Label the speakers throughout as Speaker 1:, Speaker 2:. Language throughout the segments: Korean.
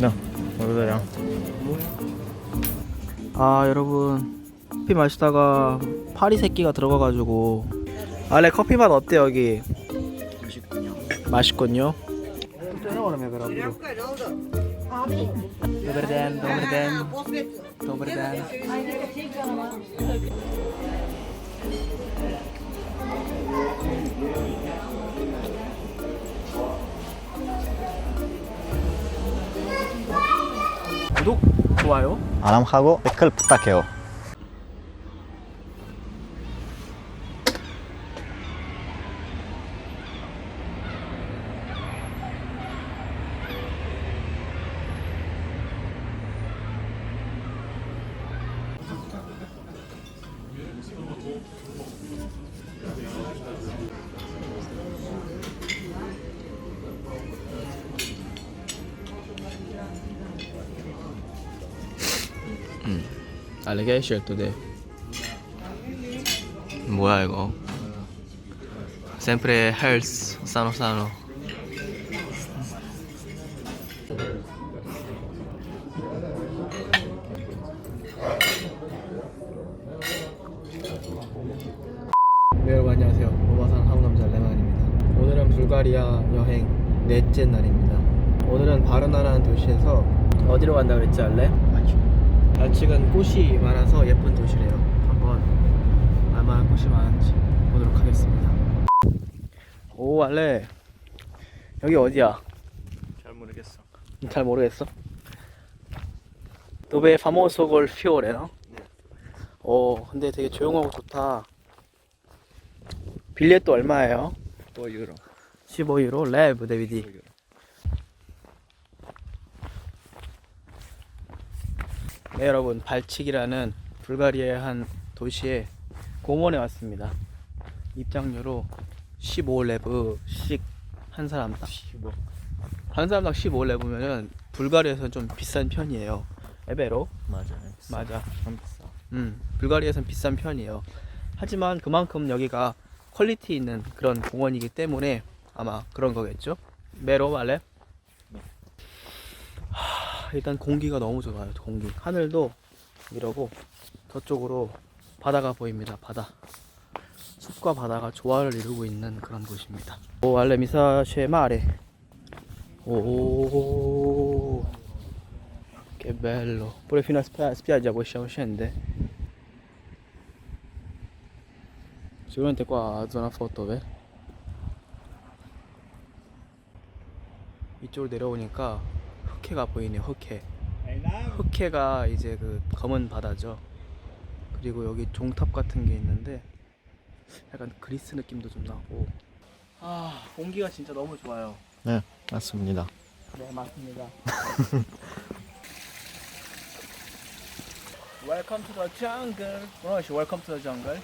Speaker 1: No, благодаря. 아 여러분 커피 마시다가 파리 새끼가 들어가가지고 아래 커피 맛 어때 여기? 맛있군요. 맛있군요. Добрий день, добрий день, добрий день. 구독, 좋아요.
Speaker 2: 알람하고 댓글 부탁해요.
Speaker 1: 알리게이션 today. 뭐야 이거? health sano sano. 네, 여러분 안녕하세요. 로마산 한국 남자 레만입니다. 오늘은 불가리아 여행 넷째 날입니다. 오늘은 바르나라는 도시에서 어디로 간다 그랬지 알레? 발칙은 꽃이 많아서 예쁜 도시래요. 한번 얼마나 꽃이 많은지 보도록 하겠습니다. 오 알레 여기 어디야?
Speaker 2: 잘 모르겠어.
Speaker 1: 잘 모르겠어. 도베 famoso col fiore, no? 어, 근데 되게 조용하고 좋다. 빌렛도 얼마예요?
Speaker 2: 또 유로.
Speaker 1: 15유로 레브 데비디. 네 여러분 발칙이라는 불가리아의 한 도시의 공원에 왔습니다. 입장료로 15레브씩 한 사람당. 한 사람당 15레브면은 불가리아에서는 좀 비싼 편이에요. 에베로?
Speaker 2: 맞아.
Speaker 1: 맞아.
Speaker 2: 좀 비싸.
Speaker 1: 음, 불가리아에선 비싼 편이에요. 하지만 그만큼 여기가 퀄리티 있는 그런 공원이기 때문에 아마 그런 거겠죠? 메로 말레? 하, 일단 공기가 너무 좋아요. 공기. 하늘도 이러고 저쪽으로 바다가 보입니다. 바다. 숲과 바다가 조화를 이루고 있는 그런 곳입니다. 오, 알레 미사 쉐 마레. 오. Che bello. Pure fino a spia- spiaggia 왜? 이쪽으로 내려오니까 흑해가 보이네요, 흑해. 흑해가 이제 그 검은 바다죠. 그리고 여기 종탑 같은 게 있는데 약간 그리스 느낌도 좀 나고. 아, 공기가 진짜 너무 좋아요.
Speaker 2: 네, 맞습니다.
Speaker 1: 네, 맞습니다. Welcome to the jungle. 뭐라시 Welcome to the jungle.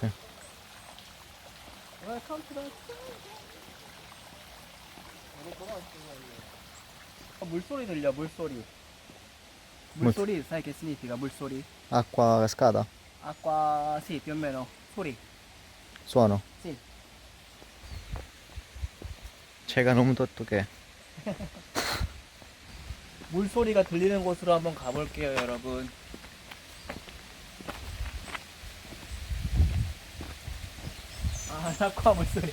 Speaker 2: 네.
Speaker 1: Welcome to the jungle. 어, 물소리 들려, 물소리. 물소리, sai che significa 물소리?
Speaker 2: Acqua cascata?
Speaker 1: Acqua, sì, più o meno. 소리.
Speaker 2: 수원어.
Speaker 1: Sì.
Speaker 2: 제가 너무 똑똑해.
Speaker 1: 물소리가 들리는 곳으로 한번 가볼게요, 여러분. Ah, l'acqua 물소리.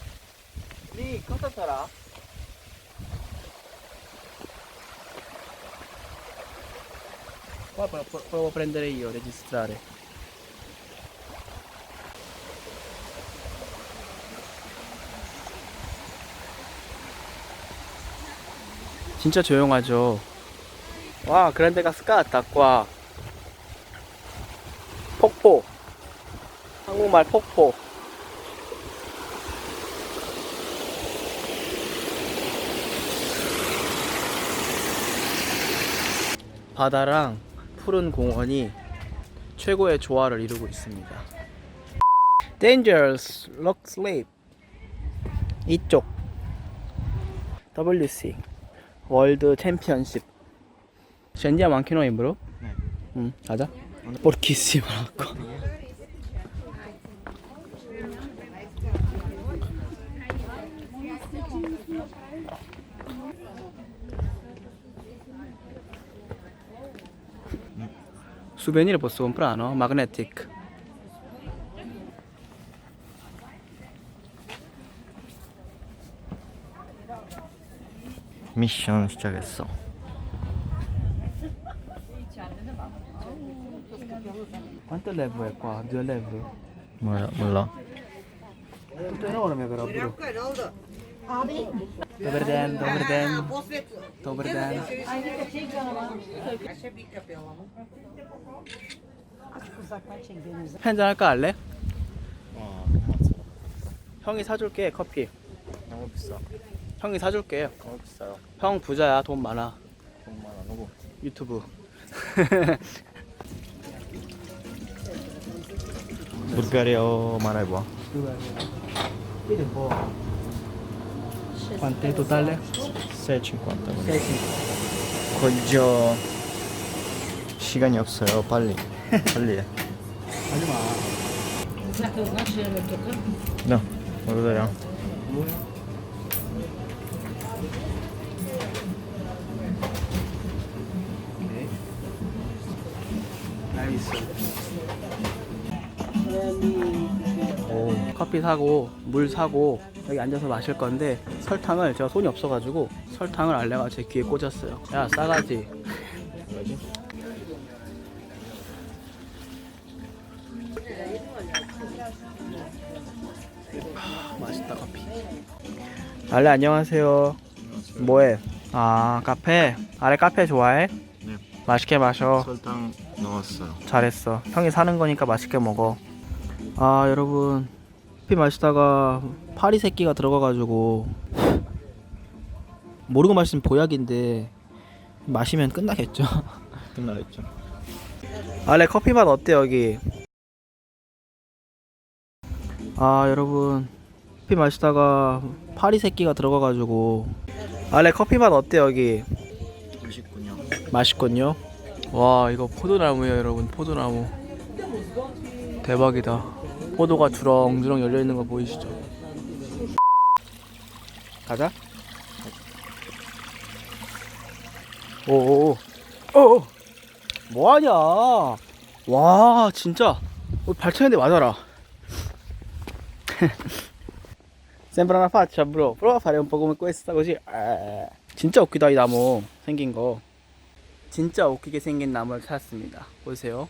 Speaker 1: sarà? Qua pro- pro- provo a prendere io, registrare. 진짜 조용하죠. 와, 그란데 가 스카타 qua. 폭포. 한국말 폭포. 바다랑 푸른 공원이 최고의 조화를 이루고 있습니다. Dangerous Rock Slip 이쪽 WC 월드 챔피언십 젠디야 많기노 임브로?
Speaker 2: 네.
Speaker 1: 응 가자 포르키시마 거 Souvenir posso comprare, no? Magnetic.
Speaker 2: 미션 시작했어.
Speaker 1: Quanto levo è qua? Due levo?
Speaker 2: 뭐야 몰라.
Speaker 1: Tutto enorme però bro. Dobar dan, dobar dan. Dobar dan. 한잔 할까 할래?
Speaker 2: 와
Speaker 1: 형이 사줄게 커피.
Speaker 2: 너무 비싸.
Speaker 1: 형이 사줄게.
Speaker 2: 너무 비싸요.
Speaker 1: 형 부자야 돈 많아.
Speaker 2: 정말 안 오고.
Speaker 1: 유튜브.
Speaker 2: 불가리아 말해봐.
Speaker 1: 이름 뭐? Quanto totale?
Speaker 2: 350.
Speaker 1: 6.
Speaker 2: 거저 시간이 없어요. 빨리 빨리 해.
Speaker 1: 하지마.
Speaker 2: 나 благодаря.
Speaker 1: 알겠 커피 사고 물 사고 여기 앉아서 마실 건데 설탕을 제가 손이 없어가지고 설탕을 알레가 제 귀에 꽂았어요. 야 싸가지.
Speaker 2: 뭐지?
Speaker 1: 맛있다 커피. 알레 안녕하세요. 뭐해? 아 카페. 알레 카페 좋아해?
Speaker 2: 네.
Speaker 1: 맛있게 마셔.
Speaker 2: 설탕 넣었어요.
Speaker 1: 잘했어. 형이 사는 거니까 맛있게 먹어. 아 여러분 커피 마시다가 파리 새끼가 들어가가지고 모르고 마시면 보약인데 마시면 끝나겠죠.
Speaker 2: 끝나겠죠.
Speaker 1: 알레 커피 맛 어때 여기? 아 여러분 커피 마시다가 파리 새끼가 들어가가지고 알레 커피 맛 어때 여기?
Speaker 2: 맛있군요.
Speaker 1: 맛있군요. 와 이거 포도나무예요 여러분 포도나무 대박이다. 포도가 주렁주렁 열려 있는 거 보이시죠? 가자. 오오오. 오. 뭐하냐? 와 진짜 어, 발차는데 맞아라. Sembra una faccia, bro. Prova questa così. 아, 진짜 웃기다 이 나무 생긴 거. 진짜 웃기게 생긴 나무를 찾았습니다. 보세요.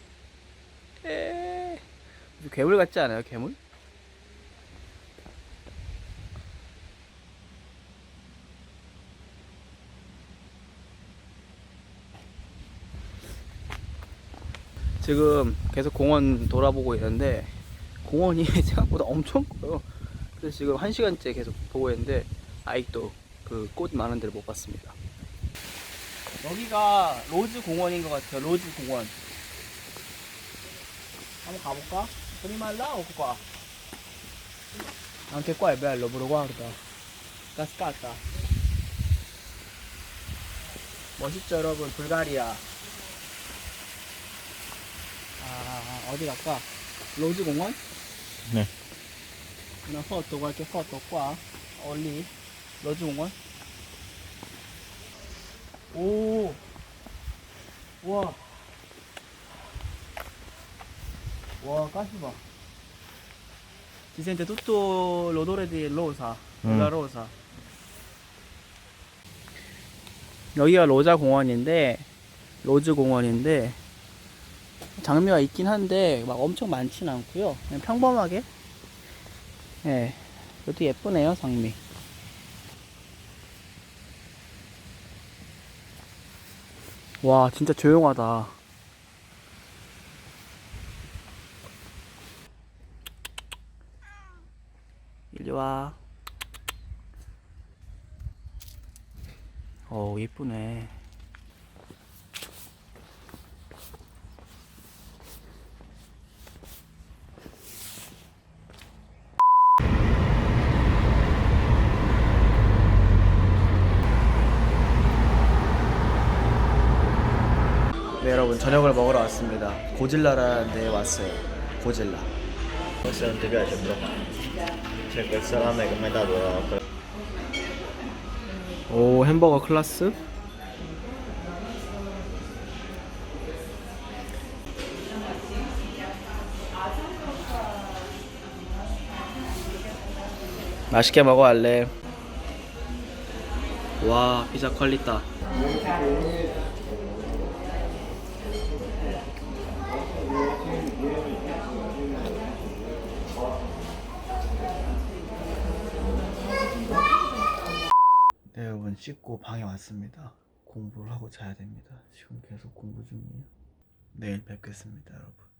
Speaker 1: 에... 괴물 같지 않아요? 괴물? 지금 계속 공원 돌아보고 있는데 공원이 생각보다 엄청 커요. 그래서 지금 한 시간째 계속 보고 있는데 아직도 그 꽃 많은 데를 못 봤습니다. 여기가 로즈 공원인 것 같아요. 로즈 공원. 한번 가볼까? 프리말라 o qua? Anche qua è bello, bro, guarda. Cascata. 멋있죠, 여러분? 불가리아. 아, 어디 갈까? 로즈 공원?
Speaker 2: 네.
Speaker 1: Una foto, qualche foto qua? O lì? 로즈 공원? 오! 와! 와, 가시 봐. Si sente tutto l'odore di rosa,
Speaker 2: 음.
Speaker 1: rosa. 여기가 로자 공원인데, 로즈 공원인데, 장미가 있긴 한데, 막 엄청 많진 않고요 그냥 평범하게. 예. 이것도 예쁘네요, 장미. 와, 진짜 조용하다. 좋아. 어 예쁘네. 네 여러분 저녁을 먹으러 왔습니다. 고질라라는 데에 왔어요. 고질라.
Speaker 2: 벌써 데뷔하셨죠? Hai dato da-
Speaker 1: 오 햄버거 클라스? 맛있게 먹어 알레 와 피자 퀄리타 네 여러분 씻고 방에 왔습니다. 공부를 하고 자야 됩니다. 지금 계속 공부 중이에요. 내일 뵙겠습니다 여러분